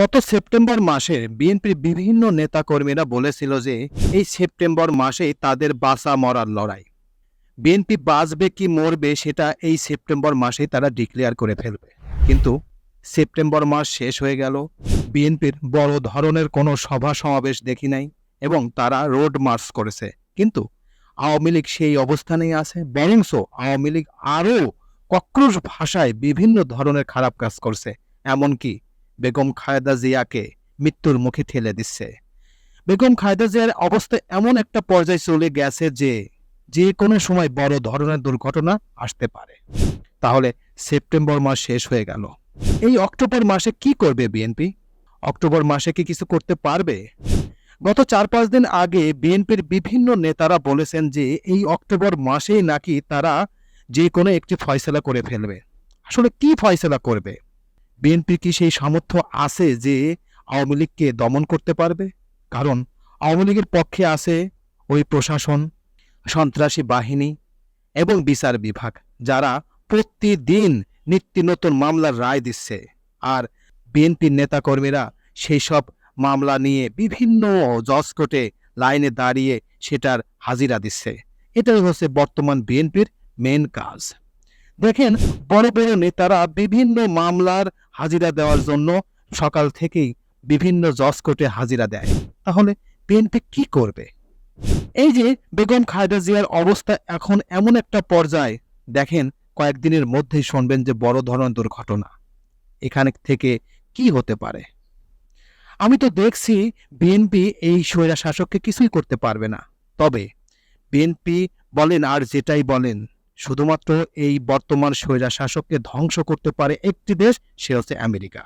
গত সেপ্টেম্বর মাসে বিএনপির বিভিন্ন নেতাকর্মীরা বলেছিল যে এই সেপ্টেম্বর মাসেই তাদের বাসা মরার লড়াই। বিএনপি বাঁচবে কি মরবে সেটা এই সেপ্টেম্বর মাসেই তারা ডিক্লেয়ার করে ফেলবে। কিন্তু সেপ্টেম্বর মাস শেষ হয়ে গেল, বিএনপির বড় ধরনের কোনো সভা সমাবেশ দেখি নাই এবং তারা রোড মার্চ করেছে। কিন্তু আওয়ামী লীগ সেই অবস্থানেই আছে, বরংস আওয়ামী লীগ আরও কক্রোশ ভাষায় বিভিন্ন ধরনের খারাপ কাজ করছে, এমনকি বেগম খায়দা জিয়াকে মৃত্যুর মুখে ঠেলে দিচ্ছে। বেগম খালেদা জিয়ার অবস্থা এমন একটা পর্যায়ে চলে গেছে যে যে কোনো সময় বড় ধরনের দুর্ঘটনা আসতে পারে। তাহলে সেপ্টেম্বর মাস শেষ হয়ে গেল। এই অক্টোবর মাসে কি করবে বিএনপি? অক্টোবর মাসে কি কিছু করতে পারবে? গত চার পাঁচ দিন আগে বিএনপির বিভিন্ন নেতারা বলেছেন যে এই অক্টোবর মাসেই নাকি তারা যে কোনো একটি ফয়সলা করে ফেলবে। আসলে কি ফয়সলা করবে? বিএনপির কি সেই সামর্থ্য আছে যে আওয়ামী লীগকে দমন করতে পারবে? কারণ আওয়ামী লীগের পক্ষে আছে ওই প্রশাসন, সন্ত্রাসী বাহিনী এবং বিচার বিভাগ, যারা প্রতিদিন নিত্য নতুন মামলার রায় দিচ্ছে। আর বিএনপির নেতাকর্মীরা সেই সব মামলা নিয়ে বিভিন্ন জজ লাইনে দাঁড়িয়ে সেটার হাজিরা দিচ্ছে। এটাই হচ্ছে বর্তমান বিএনপির মেন কাজ। দেখেন, বড় বড় নেতারা বিভিন্ন মামলার হাজিরা দেওয়ার জন্য সকাল থেকেই বিভিন্ন জজ কোর্টে হাজিরা দেয়। তাহলে বিএনপি কি করবে? এই যে বেগম খালেদা জিয়ার অবস্থা এখন এমন একটা পর্যায়ে, দেখেন কয়েকদিনের মধ্যেই শুনবেন যে বড় ধরনের দুর্ঘটনা। এখানে থেকে কি হতে পারে? আমি তো দেখছি বিএনপি এই স্বৈরা শাসককে কিছুই করতে পারবে না। তবে বিএনপি বলেন আর যেটাই বলেন শুধুমাত্র এই বর্তমান স্বৈরা শাসককে ধ্বংস করতে পারে একটি দেশ, সে হচ্ছে আমেরিকা।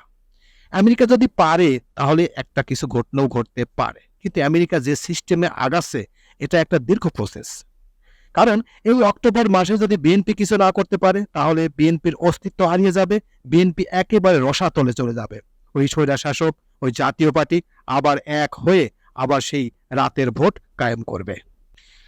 আমেরিকা যদি পারে, তাহলে একটা কিছু ঘটনাও ঘটতে পারে। কিন্তু আমেরিকা যে সিস্টেমে আগাচ্ছে, এটা একটা দীর্ঘ প্রসেস কারণ এই অক্টোবর মাসে যদি বিএনপি কিছু না করতে পারে, তাহলে বিএনপির অস্তিত্ব হারিয়ে যাবে, বিএনপি একেবারে রসাতলে চলে যাবে। ওই স্বৈরা শাসক, ওই জাতীয় পার্টি আবার এক হয়ে আবার সেই রাতের ভোট কায়েম করবে।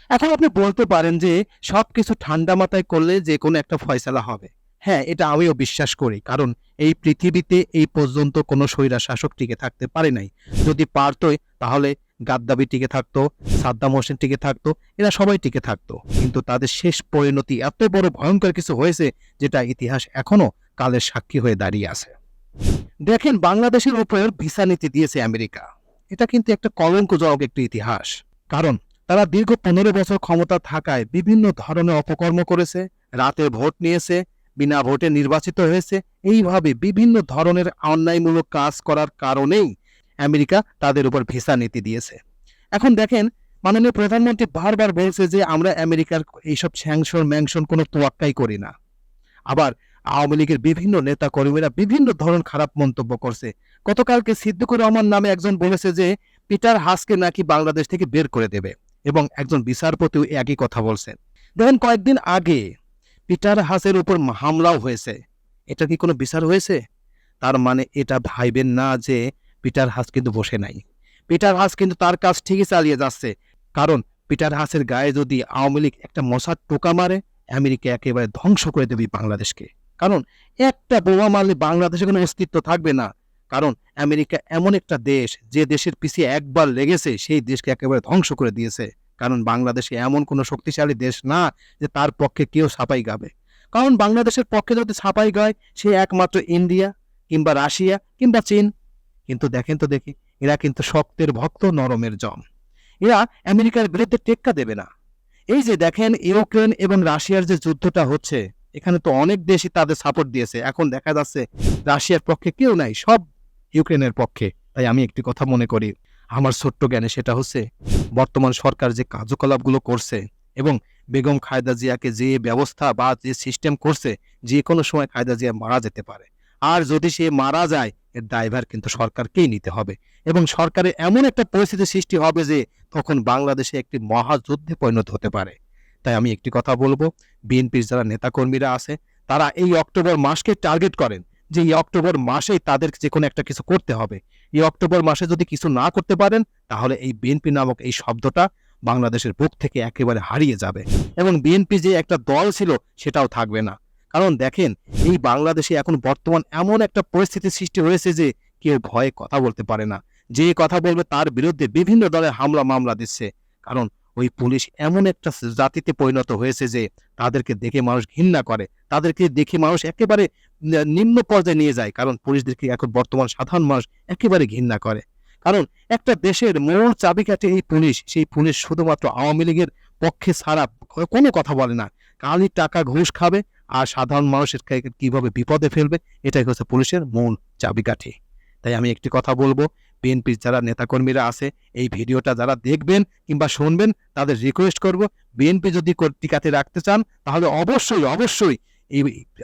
এখন আপনি বলতে পারেন যে সব কিছু ঠান্ডা মাথায় করলে যে কোনো একটা ফয়সালা হবে। হ্যাঁ এটা আমিও বিশ্বাস করি, কারণ এই পৃথিবীতে এই পর্যন্ত কোনো স্বৈরা শাসক টিকে থাকতে পারে নাই। যদি পারতই তাহলে গাদ্দাবি টিকে থাকতো, সাদ্দাম হোসেন টিকে থাকতো, এরা সবাই টিকে থাকতো। কিন্তু তাদের শেষ পরিণতি এত বড় ভয়ঙ্কর কিছু হয়েছে, যেটা ইতিহাস এখনও কালের সাক্ষী হয়ে দাঁড়িয়ে আছে। দেখেন, বাংলাদেশের উপর ভিসা নীতি দিয়েছে আমেরিকা। এটা কিন্তু একটা কলঙ্কজনক একটি ইতিহাস। কারণ তারা দীর্ঘ পনেরো বছর ক্ষমতা থাকায় বিভিন্ন ধরনের অপকর্ম করেছে, রাতে ভোট নিয়েছে, বিনা ভোটে নির্বাচিত হয়েছে। এইভাবে বিভিন্ন ধরনের অন্যায়মূলক কাজ করার কারণেই আমেরিকা তাদের উপর ভিসা নীতি দিয়েছে। এখন দেখেন, মাননীয় প্রধানমন্ত্রী বারবার বলছে যে আমরা আমেরিকার এইসব স্যাংশন ম্যাংশন কোনো তোয়াক্কাই করি না। আবার আওয়ামী লীগের বিভিন্ন নেতা কর্মীরা বিভিন্ন ধরনের খারাপ মন্তব্য করছে। গতকালকে সিদ্দিকুর রহমান নামে একজন বলেছে যে, পিটার হাসকে নাকি বাংলাদেশ থেকে বের করে দেবে। এবং একজন বিচারপতিও একই কথা বলছেন। দেখেন, কয়েকদিন আগে পিটার হাসের উপর হামলাও হয়েছে। এটা কি কোনো বিচার হয়েছে? তার মানে এটা ভাইবেন না যে পিটার হাস কিন্তু বসে নাই। পিটার হাস কিন্তু তার কাজ ঠিকই চালিয়ে যাচ্ছে। কারণ পিটার হাসের গায়ে যদি আওয়ামী লীগ একটা মশার টোকা মারে, আমেরিকা একেবারে ধ্বংস করে দেবে বাংলাদেশকে। কারণ একটা বোমা মারলে বাংলাদেশে কোনো অস্তিত্ব থাকবে না। কারণ আমেরিকা এমন একটা দেশ, যে দেশের পিছিয়ে একবার লেগেছে, সেই দেশকে একেবারে ধ্বংস করে দিয়েছে। কারণ বাংলাদেশে এমন কোনো শক্তিশালী দেশ না, যে তার পক্ষে কেউ ছাপাই গাবে। কারণ বাংলাদেশের পক্ষে যদি ছাপাই গায়, সে একমাত্র ইন্ডিয়া, কিংবা রাশিয়া, কিংবা চীন। কিন্তু দেখেন তো দেখি, এরা কিন্তু শক্তের ভক্ত, নরমের জম। এরা আমেরিকার বিরুদ্ধে টেক্কা দেবে না। এই যে দেখেন, ইউক্রেন এবং রাশিয়ার যে যুদ্ধটা হচ্ছে, এখানে তো অনেক দেশই তাদের সাপোর্ট দিয়েছে। এখন দেখা যাচ্ছে, রাশিয়ার পক্ষে কেউ নাই, সব ইউক্রেনের পক্ষে। তাই আমি একটি কথা মনে করি। আমার ছোট্ট জ্ঞানে সেটা হচ্ছে, বর্তমান সরকার যে কার্যকলাপগুলো করছে এবং বেগম খায়দা জিয়াকে যে ব্যবস্থা বা যে সিস্টেম করছে, যে কোনো সময় খায়দা জিয়া মারা যেতে পারে। আর যদি সে মারা যায়, এর দায়ভার কিন্তু সরকারকেই নিতে হবে। এবং সরকারের এমন একটা পরিস্থিতি সৃষ্টি হবে যে, তখন বাংলাদেশে একটি মহাযুদ্ধে পরিণত হতে পারে। তাই আমি একটি কথা বলব, বিএনপির যারা নেতাকর্মীরা আছে, তারা এই অক্টোবর মাসকে টার্গেট করেন। যে এই অক্টোবর মাসেই তাদের যে কোনো একটা কিছু করতে হবে। এই অক্টোবর মাসে যদি কিছু না করতে পারেন, তাহলে এই বিএনপি নামক এই শব্দটা বাংলাদেশের বুক থেকে একেবারে হারিয়ে যাবে। এবং বিএনপি যে একটা দল ছিল, সেটাও থাকবে না। কারণ দেখেন, এই বাংলাদেশে এখন বর্তমান এমন একটা পরিস্থিতি সৃষ্টি হয়েছে যে কেউ ভয়ে কথা বলতে পারে না। যে কথা বলবে তার বিরুদ্ধে বিভিন্ন দলের হামলা মামলা দিচ্ছে। কারণ ওই পুলিশ এমন একটা জাতিতে পরিণত হয়েছে যে তাদেরকে দেখে মানুষ ঘৃণা করে। তাদেরকে দেখে মানুষ একেবারে নিম্ন পর্যায়ে নিয়ে যায়। কারণ পুলিশদেরকে এখন বর্তমান সাধারণ মানুষ একেবারে ঘৃণা করে। কারণ একটা দেশের মূল চাবিকাঠি এই পুলিশ, সেই পুলিশ শুধুমাত্র আওয়ামী লীগের পক্ষে ছাড়া কোনো কথা বলে না। কালই টাকা ঘুষ খাবে আর সাধারণ মানুষের কীভাবে বিপদে ফেলবে, এটাই হচ্ছে পুলিশের মূল চাবিকাঠি। তাই আমি একটি কথা বলব বিএনপির যারা নেতাকর্মীরা আছে, এই ভিডিওটা যারা দেখবেন কিংবা শুনবেন, তাদের রিকোয়েস্ট করব বিএনপি যদি টিকাতে রাখতে চান, তাহলে অবশ্যই অবশ্যই এই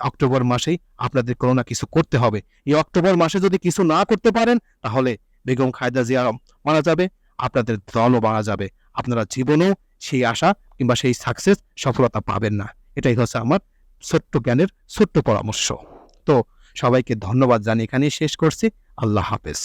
অক্টোবর মাসেই আপনাদের কোনো না কিছু করতে হবে। এই অক্টোবর মাসে যদি কিছু না করতে পারেন, তাহলে বেগম খায়দা জিয়া মারা যাবে, আপনাদের দলও মারা যাবে। আপনারা জীবনেও সেই আশা কিংবা সেই সাকসেস সফলতা পাবেন না। এটাই হচ্ছে আমার ছোট্ট জ্ঞানের ছোট্ট পরামর্শ। তো সবাইকে ধন্যবাদ জানিয়ে এখানেই শেষ করছি। আল্লাহ হাফেজ।